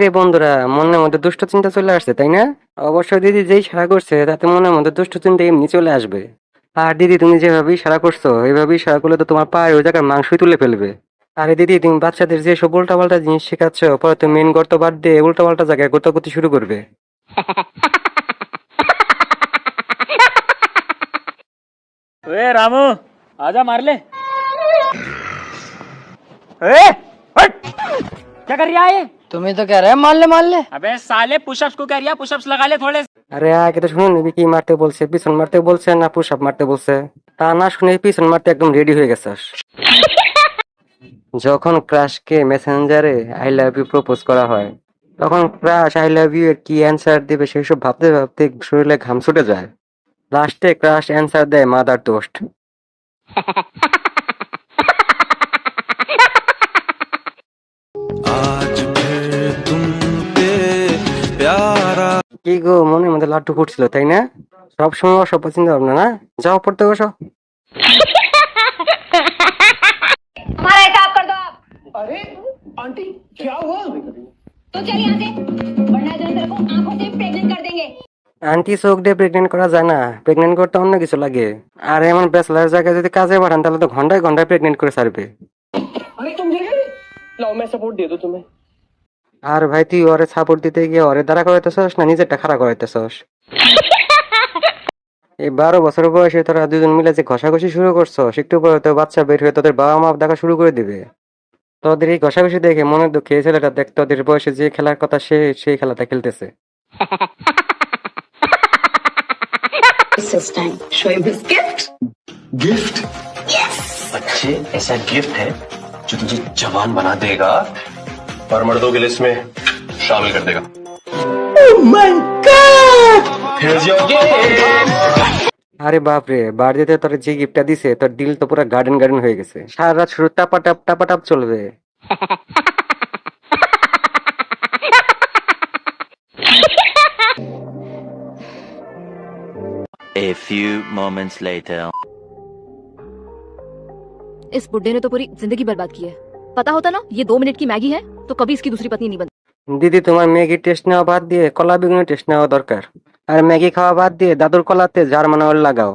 রে বন্ধুরা, মনের মধ্যে দুষ্ট চিন্তা চলে আসছে, তাই না? অবশ্যই দিদি যেই সারা করছে, তাতে মনের মধ্যে দুষ্ট চিন্তা এমনি চলে আসবে। আর দিদি, তুমি যেভাবেই সারা করছ এইভাবেই সারা করলে তো তোমার পায়ে ওই জায়গার মাংসই তুলে ফেলবে। আরে দিদি, তুমি বাচ্চাদের যে সব উল্টা পাল্টা জিনিস শেখাচ্ছ, পরে তুমি মেন গর্ত বাদ দিয়ে উল্টা পাল্টা জায়গায় গোতাগুতি শুরু করবে। রামু, আজা মারলে? क्या कर रहा है তুমি তো कह रहे मार ले मार ले अबे साले पुशअप्स को क्या रिया पुशअप्स लगा ले थोड़े আরে আগে তো শুনুন কি মারতে বলছে পিছন মারতে বলছে না পুশ আপ মারতে বলছে তা না শুনে পিছন মারতে একদম রেডি হয়ে গেছাস যখন ক্রাশকে মেসেঞ্জারে আই লাভ ইউ প্রপোজ করা হয় তখন ক্রাশ আই লাভ ইউ এর কি অ্যান্সার দেবে সেসব ভাবতে ভাবতে শরীরে ঘাম ছুটে যায় লাস্টে ক্রাশ অ্যান্সার দেয় মাদার টোস্ট কি গো মনের মধ্যে লাড্ডু ফুটছিল তাই না সব সময় অসভ্য চিন্তা ভাবনা না যাও পড়তে বসো हमारा एक काम कर दो आप अरे आंटी क्या हुआ तो चल यहाँ से वरना जो तेरे को आंखों से प्रेग्नेंट कर देंगे আন্টি চোখ দিয়ে প্রেগনেন্ট করা যায় না প্রেগনেন্ট করতে অন্য কিছু লাগে আর এমন ব্যাচলার জায়গায় যদি কাজে পাঠান তাহলে তো ঘন্টায় ঘন্টায় প্রেগনেন্ট করে ছাড়বে अरे तुम ये लाओ मैं सपोर्ट दे दूं तुम्हें আর ভাই তুই ওরে সাপোর্ট দিতে গিয়ে ওরে দাঁড়া করাইতেছস না নিজেরটা খাড়া করাইতেছস এই বারো বছর বয়সে তোরা দুজন মিলে যে ঘষাঘষি শুরু করছস একটু পরে তো বাচ্চা বের হয়ে তোদের বাবা মা দেখা শুরু করে দিবে তোদের এই ঘষাঘষি দেখে মনে দুঃখে এই ছেলেটা দেখ তোদের বয়সে যে খেলার কথা সে সেই খেলাটা খেলতেছে गिफ्ट बच्चे ऐसा गिफ्ट है जो तुझे जवान बना देगा और मर्दों की लिस्ट में शामिल कर देगा Here's your gift. আরে বাপরে বাড়িতে তোর যে গিফটটা দিছে তোর দিল তো পুরো গার্ডেন গার্ডেন হয়ে গেছে সারা রাত শুরু টাপা টাপ টাপা টাপ চলবে A few moments later. इस बुड्ढे ने तो पूरी जिंदगी बर्बाद की है पता होता ना ये दो मिनट की मैगी है तो कभी इसकी दूसरी पत्नी नहीं बनती দিদি তোমার ম্যাগি টেস্ট নেওয়া বাদ দিয়ে কলা বেগুনের টেস্ট নেওয়া দরকার আর ম্যাগি খাওয়া বাদ দিয়ে দাদুর কলাতে জার্মান অয়েল লাগাও